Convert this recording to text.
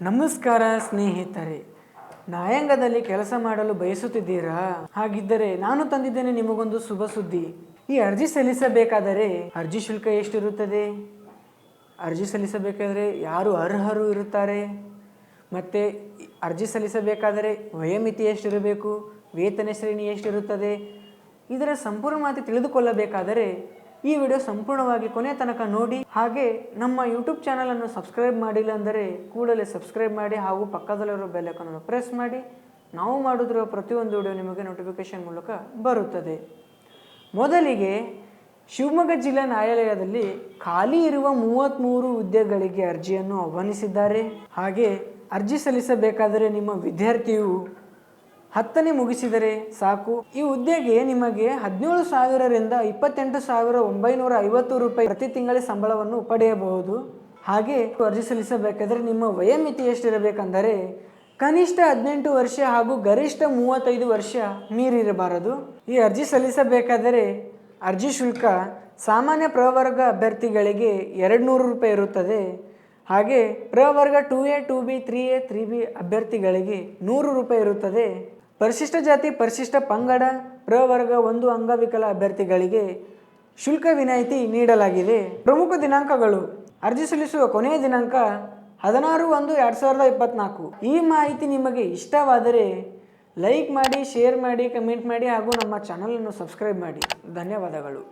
ನಮಸ್ಕಾರ ಸ್ನೇಹಿತರೆ ನ್ಯಾಯಾಂಗದಲ್ಲಿ ಕೆಲಸ ಮಾಡಲು ಬಯಸುತ್ತಿದ್ದೀರಾ? ಹಾಗಿದ್ದರೆ ನಾನು ತಂದಿದ್ದೇನೆ ನಿಮಗೊಂದು ಶುಭ ಸುದ್ದಿ. ಈ ಅರ್ಜಿ ಸಲ್ಲಿಸಬೇಕಾದರೆ ಅರ್ಜಿ ಶುಲ್ಕ ಎಷ್ಟಿರುತ್ತದೆ? ಅರ್ಜಿ ಸಲ್ಲಿಸಬೇಕಾದರೆ ಯಾರು ಅರ್ಹರು ಇರುತ್ತಾರೆ? ಮತ್ತು ಅರ್ಜಿ ಸಲ್ಲಿಸಬೇಕಾದರೆ ವಯೋಮಿತಿ ಎಷ್ಟಿರಬೇಕು? ವೇತನ ಶ್ರೇಣಿ ಎಷ್ಟಿರುತ್ತದೆ? ಇದರ ಸಂಪೂರ್ಣ ಮಾಹಿತಿ ತಿಳಿದುಕೊಳ್ಳಬೇಕಾದರೆ ಈ ವಿಡಿಯೋ ಸಂಪೂರ್ಣವಾಗಿ ಕೊನೆ ತನಕ ನೋಡಿ. ಹಾಗೆ ನಮ್ಮ ಯೂಟ್ಯೂಬ್ ಚಾನಲನ್ನು ಸಬ್ಸ್ಕ್ರೈಬ್ ಮಾಡಿಲ್ಲ ಅಂದರೆ ಕೂಡಲೇ ಸಬ್ಸ್ಕ್ರೈಬ್ ಮಾಡಿ ಹಾಗೂ ಪಕ್ಕದಲ್ಲಿರೋ ಬೆಲ್ ಐಕಾನನ್ನು ಪ್ರೆಸ್ ಮಾಡಿ. ನಾವು ಮಾಡುತ್ತಿರುವ ಪ್ರತಿಯೊಂದು ವಿಡಿಯೋ ನಿಮಗೆ ನೋಟಿಫಿಕೇಶನ್ ಮೂಲಕ ಬರುತ್ತದೆ. ಮೊದಲಿಗೆ ಶಿವಮೊಗ್ಗ ಜಿಲ್ಲಾ ನ್ಯಾಯಾಲಯದಲ್ಲಿ ಖಾಲಿ ಇರುವ ಮೂವತ್ತ್ಮೂರು ಹುದ್ದೆಗಳಿಗೆ ಅರ್ಜಿಯನ್ನು ಆಹ್ವಾನಿಸಿದ್ದಾರೆ. ಹಾಗೆ ಅರ್ಜಿ ಸಲ್ಲಿಸಬೇಕಾದರೆ ನಿಮ್ಮ ವಿದ್ಯಾರ್ಥಿಯು ಹತ್ತನೇ ಮುಗಿಸಿದರೆ ಸಾಕು. ಈ ಹುದ್ದೆಗೆ ನಿಮಗೆ ಹದಿನೇಳು ಸಾವಿರರಿಂದ ಇಪ್ಪತ್ತೆಂಟು ಸಾವಿರ ಒಂಬೈನೂರ ಐವತ್ತು ರೂಪಾಯಿ ಪ್ರತಿ ತಿಂಗಳ ಸಂಬಳವನ್ನು ಪಡೆಯಬಹುದು. ಹಾಗೆ ಅರ್ಜಿ ಸಲ್ಲಿಸಬೇಕಾದರೆ ನಿಮ್ಮ ವಯೋಮಿತಿ ಎಷ್ಟಿರಬೇಕೆಂದರೆ ಕನಿಷ್ಠ ಹದಿನೆಂಟು ವರ್ಷ ಹಾಗೂ ಗರಿಷ್ಠ ಮೂವತ್ತೈದು ವರ್ಷ ಮೀರಿರಬಾರದು. ಈ ಅರ್ಜಿ ಸಲ್ಲಿಸಬೇಕಾದರೆ ಅರ್ಜಿ ಶುಲ್ಕ ಸಾಮಾನ್ಯ ಪ್ರವರ್ಗ ಅಭ್ಯರ್ಥಿಗಳಿಗೆ ಎರಡು ನೂರು ರೂಪಾಯಿ ಇರುತ್ತದೆ. ಹಾಗೆ ಪ್ರವರ್ಗ two A, two B, three A, three B ಅಭ್ಯರ್ಥಿಗಳಿಗೆ ನೂರು ರೂಪಾಯಿ ಇರುತ್ತದೆ. ಪರಿಶಿಷ್ಟ ಜಾತಿ, ಪರಿಶಿಷ್ಟ ಪಂಗಡ ಪ್ರವರ್ಗ ಒಂದು ಅಂಗವಿಕಲ ಅಭ್ಯರ್ಥಿಗಳಿಗೆ ಶುಲ್ಕ ವಿನಾಯಿತಿ ನೀಡಲಾಗಿದೆ. ಪ್ರಮುಖ ದಿನಾಂಕಗಳು. ಅರ್ಜಿ ಸಲ್ಲಿಸುವ ಕೊನೆಯ ದಿನಾಂಕ ಹದಿನಾರು ಒಂದು ಎರಡು ಸಾವಿರದ ಇಪ್ಪತ್ನಾಲ್ಕು. ಈ ಮಾಹಿತಿ ನಿಮಗೆ ಇಷ್ಟವಾದರೆ ಲೈಕ್ ಮಾಡಿ, ಶೇರ್ ಮಾಡಿ, ಕಮೆಂಟ್ ಮಾಡಿ ಹಾಗೂ ನಮ್ಮ ಚಾನಲನ್ನು ಸಬ್ಸ್ಕ್ರೈಬ್ ಮಾಡಿ. ಧನ್ಯವಾದಗಳು.